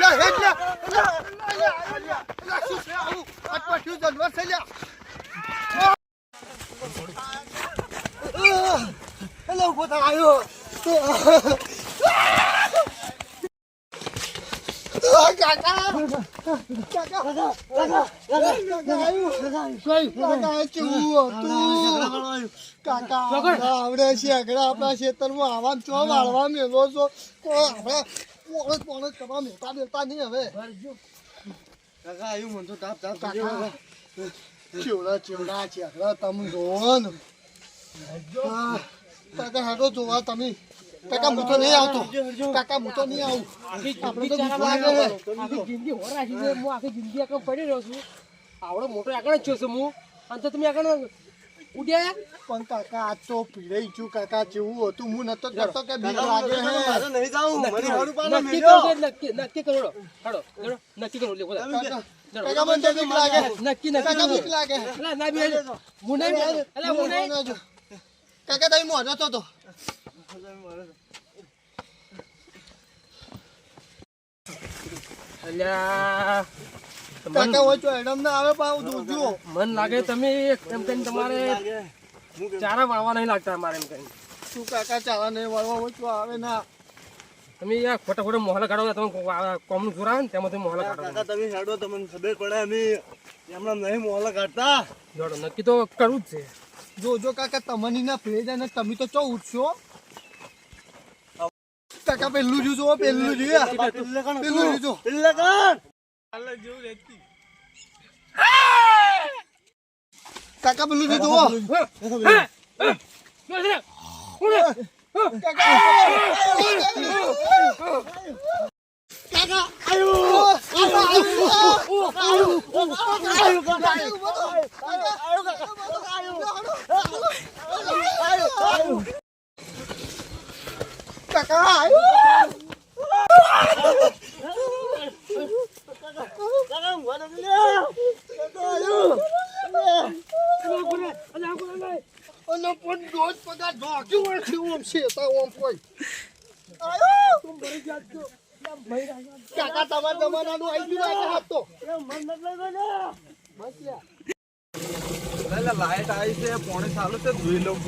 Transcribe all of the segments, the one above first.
લે હેડ લે લે લે લે શું છે આવું? જનવર છે લે? હેલો ઊભો થા આવ્યો કાકા! કાકા કાકા કાકા ખેતરમાં આપણા આવા ચો વાળવા મેલો છો. તો આપણે પોણસ પોણસ કરવા મેતા મેળતા નહીં હવે કાકા આવ્યું મન તો તાપ તાપ કાકા ચેવડા ચેવડા આગળ તમે જોવો ને કાકા હાડો જોવા તમે કાકા હું નહીં આવતો કાકા હું નહીં આવું આપણે તો બીક લાગે છે. આખી જિંદગી હોરા છે હું આખી જિંદગી આગળ પડી રહ્યો છું આવડો મોટો આગળ જ છો છું હું અને તો તમે આગળ ઉડ્યા પણ કાકા આજ તો પીડાઈ છું કાકા જેવું હતું. હું નતો જતો કે બીક લાગે હે. મારે નહીં જાઉં. મને મારું નક્કી મેલ્યો. કરો નક્કી નક્કી કરો હાડો હાડો નક્કી કરો લે બોલા. કાકા કાકા મને તો બીક લાગે. નક્કી નક્કી. કાકા કરો બીક લાગે. અલા ના બી. હું નહીં અલા હું નહીં કાકા તમે મોઢો તો તો. અલ્યા. કાકા હોય તો એડમ ના આવે પાછું જોજો મન લાગે તમે એમ કહીને તમારે ચારા વાળવા નહીં લાગતા અમારે એમ કહીને. શું કાકા ચારા નહીં વાળવા હોય તો આવે ના. તમે યાર ખોટા ખોટા મોહલા કાઢો તમે કોમનું જોર આવે ને તેમાં તમે મોહલા કાઢો. કાકા તમે હેડો તમને ખબર પડે અમે એમના નહીં મોહલા કાઢતા. જોડો નક્કી તો કરવું જ છે. જોજો કાકા તમને ના ભેજ અને તમે તો ચો ઉઠશો. કાકા પેલું જોજો પેલું જોયા પેલું જોજો. પેલું કાઢ કાકા પેલું જોજો કાકા લાઈટ આવી છે પોણી સારું છે ધોઈ લઉં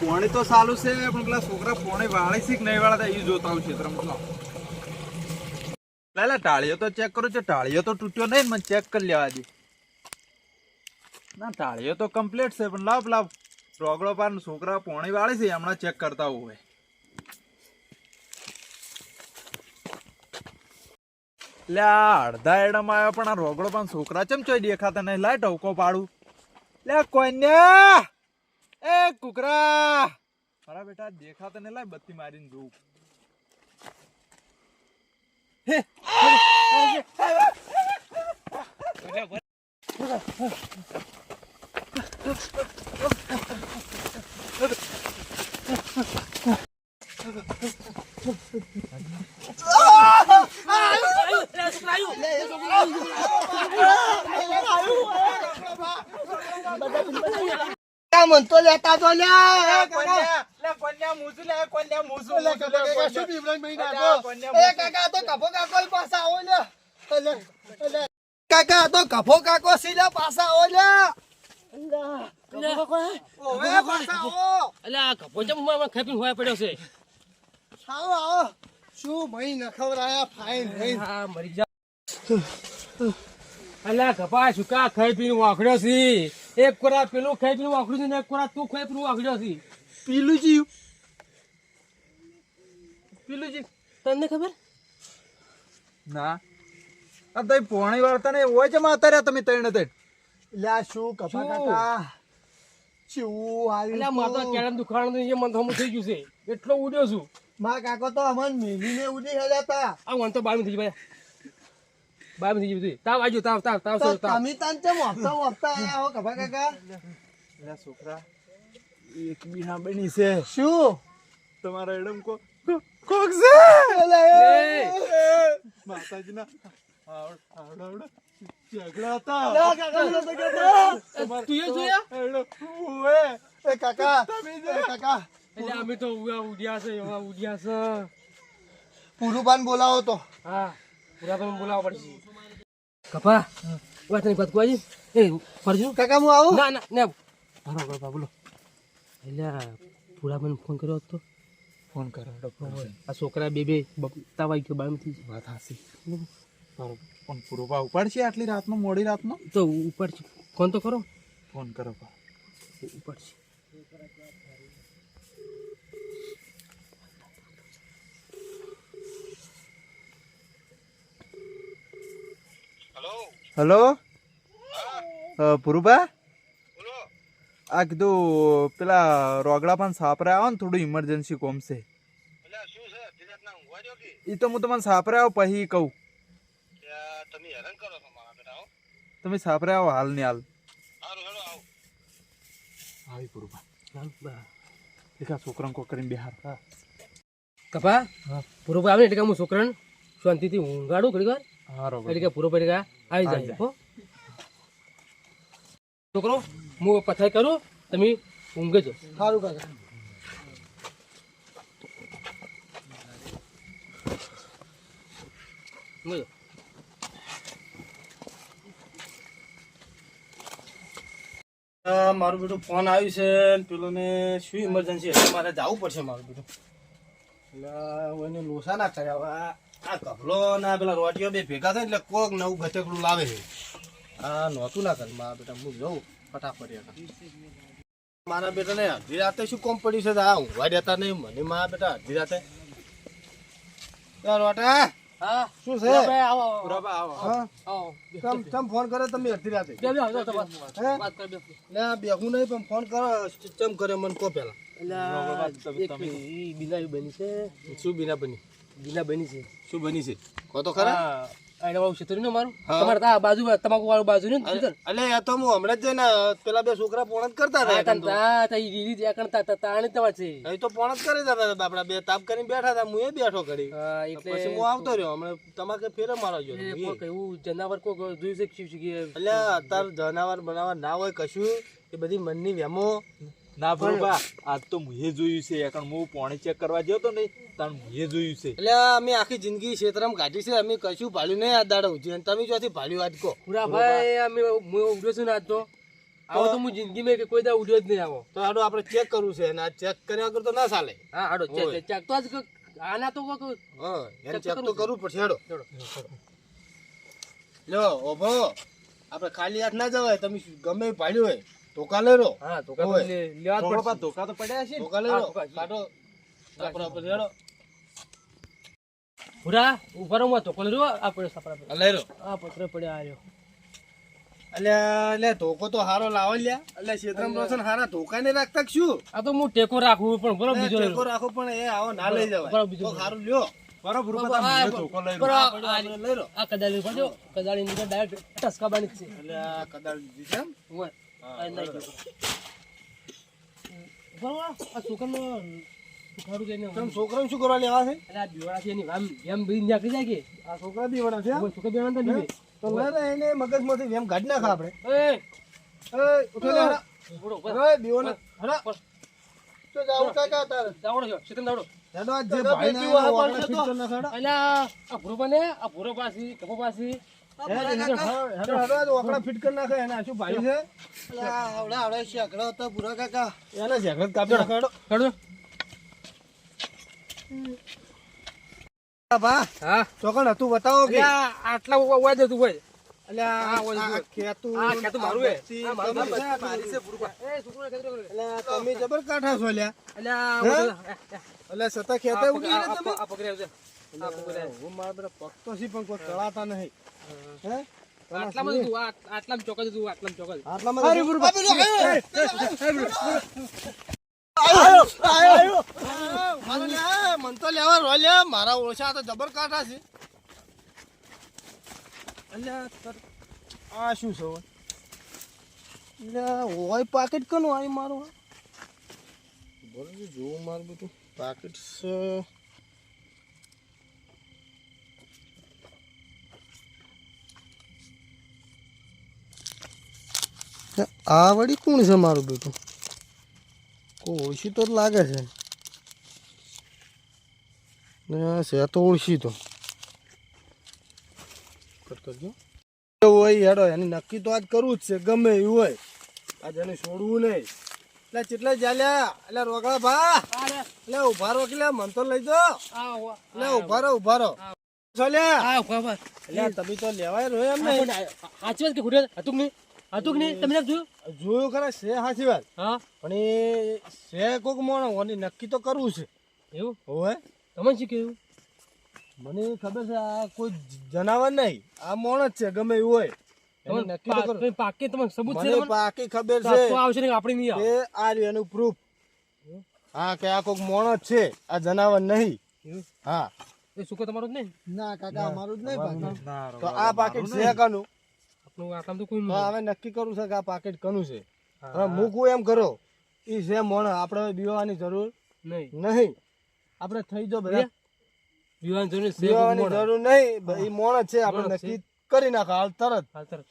પોણી તો સારું છે, પણ પેલા છોકરા પોણી વાળી છે કે નહીં વાળા, એ જોતા આવું ક્ષેત્રમાં લાલા ટાળીઓ તો ચેક કરું છું. ટાળીઓ તો તૂટ્યો નહીં મને ચેક કરી લેવા દે. ના, ટાળીઓ તો કમ્પ્લીટ છે, પણ લાવ લાવ. રોગડો પાર છોકરા પોણી વાળી છે, હમણાં ચેક કરતા હોય. લે, આ અડધા એડામાં આવ્યો પણ આ રોગડો પણ છોકરા ચમ ચોય દેખાતા નહીં? લાય ટવકો પાડું. લે કોન્યા એ, કુકરા! મારા બેટા, દેખાતા નહીં? લાય બત્તી મારીને જોઉં. કાકા મન તો લેતા લે કોન્યા લે કાકા શું બીવડાઈ મહી નાખો એ કાકા તો કફો કાકો પાછા આવો લે ઓલે ઓલે કાકા તો કફો કાકો સીધા પાછા આવો લે ઓવે પાછા આવો. અલ્યા કપો ચમ હું ખેપીને હોયા પડ્યો છે? આવો આવો. શું મહી નખવરાયા ફાઈન ફાઈન હા મરી જા. અલ્યા કપા સુકા ખાઈ પીને વાખડ્યો છે? એક કોરા પેલું ખાઈ પીને વાખડ્યું છે ને એક કોરા તું ખાઈ પીને વાકડ્યો છે? પીલું જીવ પેલું જે તને ખબર? ના. આ તઈ પોણી વાળતા ને હોય છે માતા રહ્યા તમે તઈને તઈ લ્યા શું કફા કાકા? ચેવું આવી મારે માતા કેળાનું દુખાણ ને મન થમું થઈ ગયું છે. એટલો ઉડ્યો છું. મા કાકો તો અમન મેલીને ઉડી હેડ્યા તા. આ વન તો બાર થઈ ભાઈ. બાર થઈ ગઈ તાવ આજો તાવ તાવ તાવ તો તાવ તમે તાન મોફતા હફતા આયા હો કફા કાકા? લે છોકરા. એક બીના બની છે. શું? તમારા એડમ કો કોક છે? માતાજીના આવડ ઝઘડા હતા. તો એ જોયા? ઓએ એ! કાકા એ કાકા એટલે અમે તો ઉડ્યા ઉડ્યા છે એવા ઉડ્યા છે. પુરુબાન બોલાવો તો. હા પૂરા પણ બોલાવવા પડશે. કપા વાત નહીં વાત કોઈ એ ફરજો. કાકા હું આવું? ના ના ના બોલો. એટલે પૂરા મને ફોન કર્યો હતો. ફોન કરો ડોક્ટર આ છોકરા બે બે તાવાઈ ગયો બાળમાંથી વાત હાસી પણ પૂર્વા ઉપાડશે આટલી રાતનો મોડી રાતનો? તો ઉપાડશે. છે. ફોન તો કરો. ફોન કરો છે. હલો? અ, પુરુબા આ કીધું પેલા રોગડા પણ સાપરે આવો ને થોડું ઇમરજન્સી કોમ છે. એ તો હું તમને સાપરે આવો પછી કહું. તમે સાપરે આવો હાલની હાલ. આવી. પૂરું. એક છોકરાને કોક કરીને બિહાર કપા? પૂરો આવે એટલે કે હું છોકરાને શાંતિથી ઊંઘાડું ઘડી વાર? હા એટલે કે પૂરો પડી ગયા આવી જાય છોકરો? હું પથાઈ કરું તમે ઊંઘે જો સારું કાકા. ઊંઘે મારું બેટું ફોન આવ્યું છે ને પેલું ને શું ઇમરજન્સી હતી મારે જવું પડશે મારું બેટું. એટલે હું એને લોસા ના કર્યા. હવે આ- કપલો ના પેલા રોટીઓ બે ભેગા થાય એટલે કોક નવું ગચકડું લાવે છે. આ નહોતું ના કરે મારા બેટા. હું જઉં. ફટાફટ એક. મારા બેટાને અડધી રાતે શું કોમ પડ્યું છે? આ ઊંઘવા દેતા નહીં મને મારા બેટા અડધી રાતે. યાર રોટા હા? શું છે? આવો આવો, આવો ચમ ચમ ફોન કરે તમે અડધી રાતે? બે બે આવજો? વાત કરી બે લે બેહું નહીં પણ ફોન કરો ચમ કરે મને કહો પેલા એટલે એક ઈ બિલાડી બની છે. શું બીના બની? બિલા બની છે. શું બની છે? કહો તો ખરા. હા ક્ષેત્ર ને મારું તમારે ત્યાં બાજુ તમાકુ વાળું બાજુ ને ક્ષેત્ર? અલે તો હું હમણાં જ જઈને પેલા બે છોકરા પોણ કરતા હતા તાન તા- તા ઈ રીત એકણ તા- તા- તાણે તમારે છે. એ તો પોણ કરી હતા આપડા બે તાપ કરીને બેઠા હતા હું એ બેઠો કરી એટલે પછી હું આવતો રહ્યો હમણાં તમારે ફેરે મારો. કોક એવું જનાવર કોક જોયું છે એટલે અત્યારે જનાવર બનાવર ના હોય કશું એ બધી મનની વેમો. ના ભરવા આજ તો મુએ જોયું છે કારણ હું પાણી ચેક કરવા ગયો તો નહીં તાણ મુએ જોયું છે. એટલે અમે આખી જિંદગી ક્ષેત્રમાં કાઢી છે અમે કશું ભાલ્યું નહીં આ દાડો. ઉજી અને તમે ચોથી ભાલ્યું આજ કહો. પૂરા ભાઈ અમે હું ઉડ્યો છું ને આજ તો. આવો તો હું જિંદગીમાં કે કોઈ દા ઉડ્યો જ નહીં આવો. તો આડો આપણે ચેક કરવું છે અને આ ચેક કર્યા વગર તો ના ચાલે. હા હાડો ચેક ચેક તો આજ આના તો કોક હા એને ચેક તો કરવું પડશે હેડો. લ્યો ઓભો આપણે ખાલી હાથ ના જવાય તમે ગમે ભાડ્યું પાડ્યું હોય. ધોકા લેરો હા તો કાં હોય. લે- લેવા જ રોગડા ધોકા તો પડ્યા છે ધોકા લેરો ધોકા. ઉપર હેડો પૂરા ઊભા રહો હું તો કોલે આ પડ્યો સાપરા પર. લેરો આ પત્ર પડ્યો આ રહ્યો. અલ્યા લે ધોકો તો હારો લાવો લ્યા. એટલે ક્ષેત્રમ રોશન હારા ધોકા ને રાખતા શું? આ તો હું ટેકો રાખું પણ બરો બીજો ટેકો રાખો પણ એ આવો ના લઈ જવાય. બીજું બીજો હારું લ્યો. બરો તાણ ધોકો લઈ લો. આ કદાળી પડ્યો કદાળી ની ડાયરેક્ટ ટસકાબાની જ છે. આ કદાળ દીધી છે છોકરાને શું કરવા લેવા છે? આ છોકરા દીવાના છે? છોકરા બેવાના તો તો લે એને મગજમાંથી એમ કાઢી નાખા આપણે. એ. ઉઠો લે હારા. દીવાના. હારા. તો જાવું કાકા તારે. દાવડો છો, શેતન દાવડો. હેડો જે હેડો. અલ્યા, આ ભૂરો બને આ ભૂરો પાસી કપો પાસી કાઢો. ચોકણ હતું બતાવો કે? આટલા હોય. અલ્યા આ ઓલું આ જુઓ. ખેતું આ ખેતું મારું હે. બત્તી, આ મારું તમે જબર કાઠા છો અલ્યા, અલ્યા સતા ખેતા આ મારા બધા પણ કોઈ ચડાતા નહીં. હે. આટલામાં જ આટલામાં ચોક્કસ જ તું, આટલામાં ચોક્કસ આટલામાં મન તો લેવા રો મારા ઓછા તો જબર કાઢા છે. આ શું છે? હોય પાકેટ કનું આવી મારું? બોલો જોવું મારું બધું. પાકેટ આ વળી કોણ છે મારું બેટું? ઓળશી ઓછી તો લાગે છે. ને છે તો ઓળખી તો. કરજો. હોય હેડો એની નક્કી તો આજ કરવું જ છે ગમે એવું હોય. આજ એને છોડવું નહીં. એટલે ચેટલા ચાલ્યા એટલે રોકડા ભા. એટલે ઊભા રહો લે મન તો લઈ દો એટલે ઊભા. રહો ઊભા રહો તમે તો લેવાય રહ્યો એમ સાચી વાત કે ખુટે હતું નહીં? હતું કે નહીં? તમે જોયું? જોયું ખરા છે સાચી વાત. હા. પણ એ છે કોક મોણો ઓની નક્કી તો કરવું છે. એવું? હોય તમે શું કેવું મને ખબર છે આ કોઈ જનાવર નહીં. આ મોણ જ છે ગમે એવું હોય. તમને પાકે તમને સબૂત છે પાકી ખબર છે. આવશે ને આપણે નહીં આવે. આ રહ્યું એનું પ્રૂફ હા કે આ કોઈક મોણ જ છે આ જનાવર નહીં. હા. એ સુકો તમારો જ નહીં? ના કાકા અમારું જ નહીં તો આ પાકેટ છે કનું? તો કોઈ હવે નક્કી કરું છે કે આ પાકેટ કનું છે. હવે મૂકવું એમ કરો. એ છે મોણ આપણે બીવાની જરૂર નહીં. નહીં. આપણે થઈ જો બધા. જરૂર બીવાની જરૂર નહીં. એ મોણ છે આપણે. નક્કી કરી નાખો. હાલ તરત. હાલ તરત.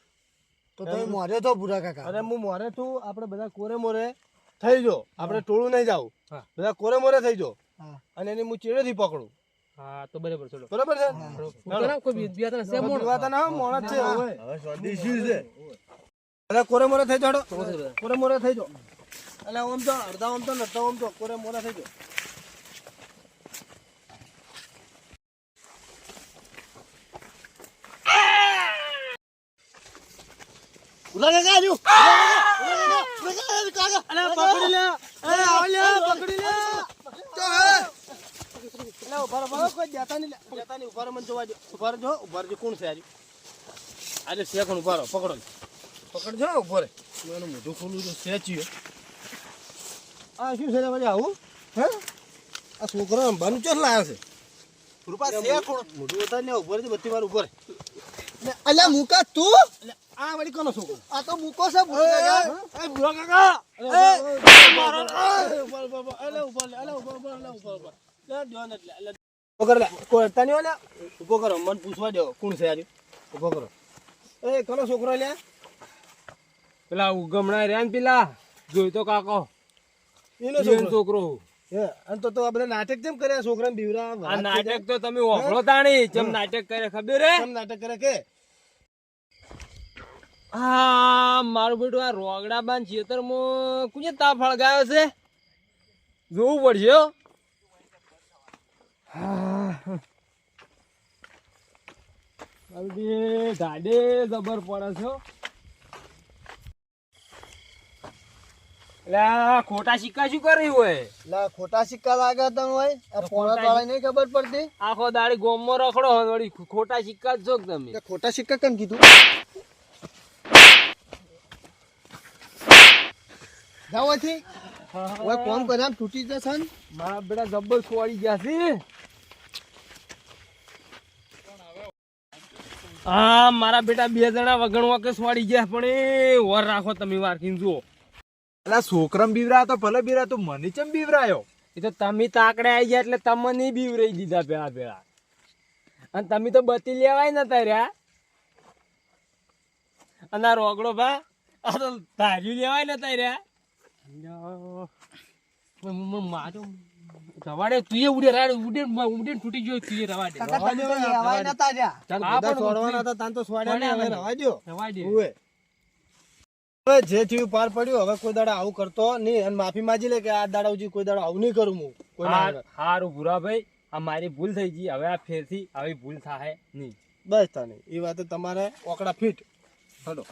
તો તમે મોરે તો કાકા. અરે હું મોરે તું આપણે બધા કોરે મોરે થઈ જો આપણે ટોળું નહીં જાવ બધા કોરે મોરે થઈ જો અને એની હું ચેડેથી પકડું. હા તો બરાબર ચલો. બરાબર છે? ઉતારો, કોઈ બી- તને છે મોડો. ના મોણ છે. હવે. હવે સ્વાદી છે. બધા કોરે મોરે થઈ જાડો. કોરે મોરે થઈ જો એટલે ઓમ તો અડધા ઓમ તો નડધા ઓમ તો. કોરે મોરે થઈ જો ઉલા કાકા આજુ. અલે પકડી લે. અરે આવ પકડી લે. લે ઊભા ઊભા કોઈ જાતા નહીં જાતા નહીં ઊભા મને જોવા ઊભા રહેજો ઊભા રહેજો કોણ છે આજે આજે કોણ ઊભા રહો પકડો પકડજો ઊભો રે એનું મોઢું ખોલું તો સેચ્યું આ શું છે રે ભાઈ આવું હે આ છોકરો અંબાનું ચોસ લાવ્યો છે રૂપા કોણ મોઢું ઉતાર ને ઊભો રહેજો બધી વાર ઊભો રે અલ્યા મુકા તું આ વળી કોનો છોકરો આ તો મુકો છે બુરા કાકા એ બુરા કાકા એ મારો ઉપર ઉપર અલે ઉપર અલે ઉપર ઉપર અલે ઉપર ઉપર લે જોન એટલે અલે ઊભો ઊભો કરો મને પૂછવા દો કોણ છે આજે. ઊભો કરો. એ કોનો છોકરો લે પેલા ગમણા રહ્યા ને પેલા. જોઈ તો કાકો. એનો છોકરો. છોકરો. અને તો તો નાટક કેમ કર્યા છોકરા બીવરા આ નાટક તો તમે ઓફળો તાણી. જેમ નાટક કરે ખબર હે? કેમ નાટક કરે કે? હા મારું બેટું આ રોગડા બાન ખેતરમાં કુજે તાપ ફળગાયો છે. જોવું પડશે ગાડે જબર પડે છે હો. ખોટા સિક્કા શું કર્યું હોય? લા ખોટા સિક્કા લાગ્યા તને હોય? પોણા તાળા નહીં ખબર પડતી? આખો દાડી ગોમમાં રખડો હોય વળી ખોટા સિક્કા જ તમે. ખોટા સિક્કા કેમ કીધું? જાઓ અહીંથી. હવે કોમ કર્યા તૂટી જશે મારા બેટા જબ્બર છોડી ગયા છે. હા મારા બેટા બે જણા વગણવા કે સ્વાડી ગયા પણ એ વર રાખો તમે વાર જુઓ. અલા છોકરામ બીવરા તો ભલે બીવરા તો મને ચમ બીવરાયો? એ તો તમે તાકડે આવી ગયા એટલે તમને બીવરાઈ દીધા પેલા પેલા. અને તમે તો બતી લેવાય નતા રહ્યા. અને આ રોગડો ભા આ તો ધાર્યું લેવાય નતા રહ્યા. મારો રવાડે તું ઉડે રાડ ઉડે ઉડે તૂટી ગયો તું એ રવાડે. ચાલ હા, બધા પણ છોડવાના હતા તાન તો છોડ્યા નહીં, હવે રવા દ્યો. રવાડે. ઉવે. હવે જે થયું પાર પડ્યું હવે કોઈ દાડા આવું કરતો નહીં. અને માફી માંગી લે કે આ દાડા સુધી કોઈ દાડા આવું નહીં કરું હું. કોઈ હાર- હારું ભૂરા ભાઈ આ મારી ભૂલ થઈ ગઈ. હવે આ ફેરથી આવી ભૂલ થાય નહીં. બસ તને એ વાત તમારે ઓકડા ફીટ. હલો.